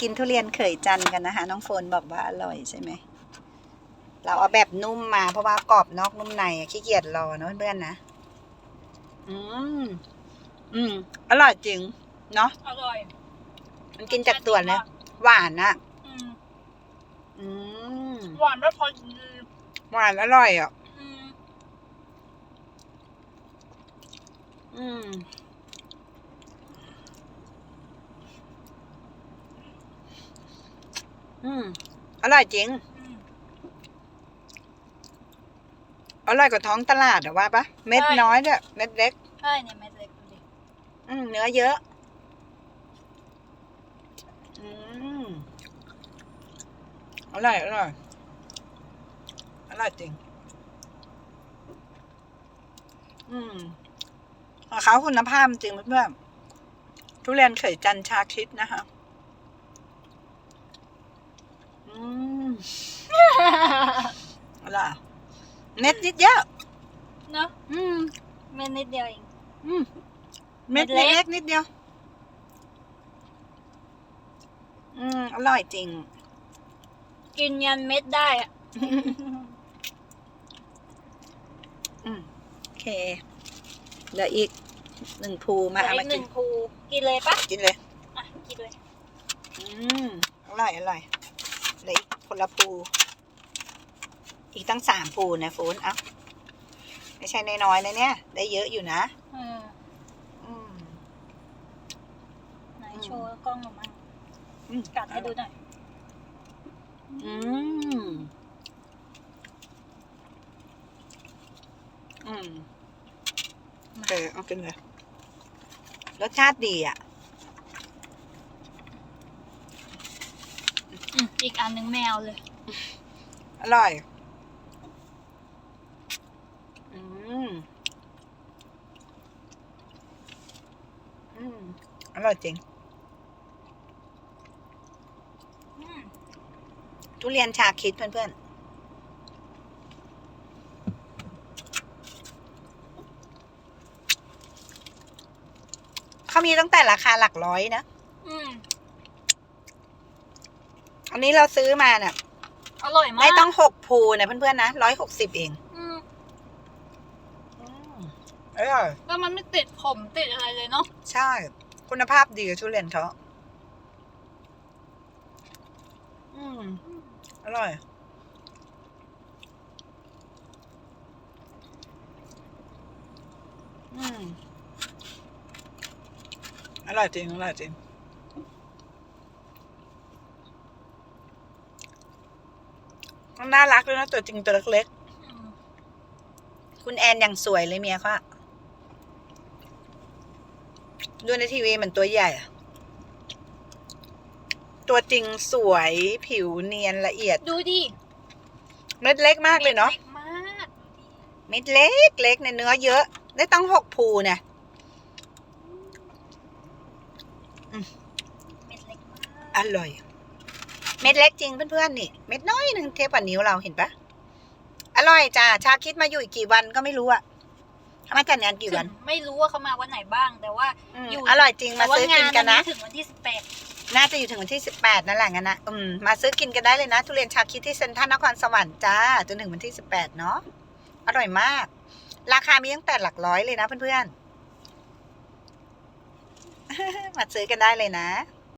กินทุเรียนเขยจันทร์กันนะคะ น้องโฟนบอกว่าอร่อยใช่ไหม เราเอาแบบนุ่มมาเพราะว่ากรอบนอกนุ่มในอะขี้เกียจรอเนอะเพื่อนๆนะ อืม อืม อร่อยจริง เนาะ อร่อย มันกินจากตัวเลยหวานอะอืมอืมหวานไม่พอดีหวานอร่อยอะ อืม อืมอืมอร่อยจริงอืมอร่อยกว่าท้องตลาดอะว่าปะเม็ดใช่น้อยด้วยเม็ดเล็กใช่เนี่ยเม็ดเล็กดูดิอืมเนื้อเยอะ อืมอร่อยอร่อยอร่อยจริง อืมของเขาคุณภาพจริงเพื่อนๆทุเรียนเขยจันทร์ชาคิดนะคะ อืมอร่อยเม็ดนิดเยอะเนาะอืมเม็ดนิดเดียวเองอืมเม็ดเม็ดเล็เล็กกๆนิดเดียว อืมอร่อยจริง กินยันเม็ดได้อะอืมโอเคเหลืออีกหนึ่งภูมาเหลืเอาอมาอีกหกินึ่นงภูกินเลยปะกินเลย อะ กินเลย อืมอร่อยอร่อย เหลืออีกคนละภูอีกตั้งสามภูนะฟูนเอ้าไม่ใช่น้อยๆนะเนี่ย ได้เยอะอยู่นะเอออืมไหนโชว์กล้องหน่อยมั้งอืมกัดให้ดูหน่อยอืมอืมโอเคเอากินเลยรสชาติดีอะ อืมอีกอันหนึงแมวเลย อร่อย อืม อืม อร่อยจริง อืมทุเรียนชาคิดเพื่อนๆเขามีตั้งแต่ราคาหลักร้อยนะ อืม อั นนี้เราซื้อมาเนี่ยอร่อยมากไม่ต้องหกภูนะเพื่อนๆนะร้อยหกสิบเองอืมอร่อยแล้วมันไม่ติดผมติดอะไรเลยเนาะใช่ คุณภาพดีทุเรียนเขาอืมอร่อยอืมอร่อยจริงอร่อยจริง น่ารักเลยนะตัวจริงตัวเล็กอืมๆคุณแอนยังสวยเลยเมียเขาอะดูในทีวีเหมือนตัวใหญ่อะตัวจริงสวยผิวเนียนละเอียด ดูดิเม็ดเล็กมากเลยเนาะม็ดกมากดูดิเม็ดเล็กเล็กในยเนื้อเยอะ ได้ตั้งหกภูเนี่ยเม็ดเล็กมากอร่อย เม็ดเล็กจริงเพื่อนๆนี่เม็ดน้อยหนึ่งเทียบกับนิ้วเราเห็นปะอร่อยจ้าชาคิดมาอยู่อีกกี่วันก็ไม่รู้อะทำไมจัดงานกี่วันถึงไม่รู้ว่าเขามาวันไหนบ้าง แต่ว่าอืมอยู่อร่อยจริงมาซื้อกินกันนะแต่ว่างาถึงวันที่สิบแปดน่าจะอยู่ถึงวันที่สิบแปดนั่นแหละงั้นนะอืมมาซื้อกินกันได้เลยนะทุเรียนชาคิดที่เซ็นทรัลนครสวรรค์จ้าจนถึงวันที่สิบแปดเนาะอร่อยมาก ราคามีตั้งแต่หลักร้อยเลยนะเพื่อนๆมาซื้อกันได้เลยนะอ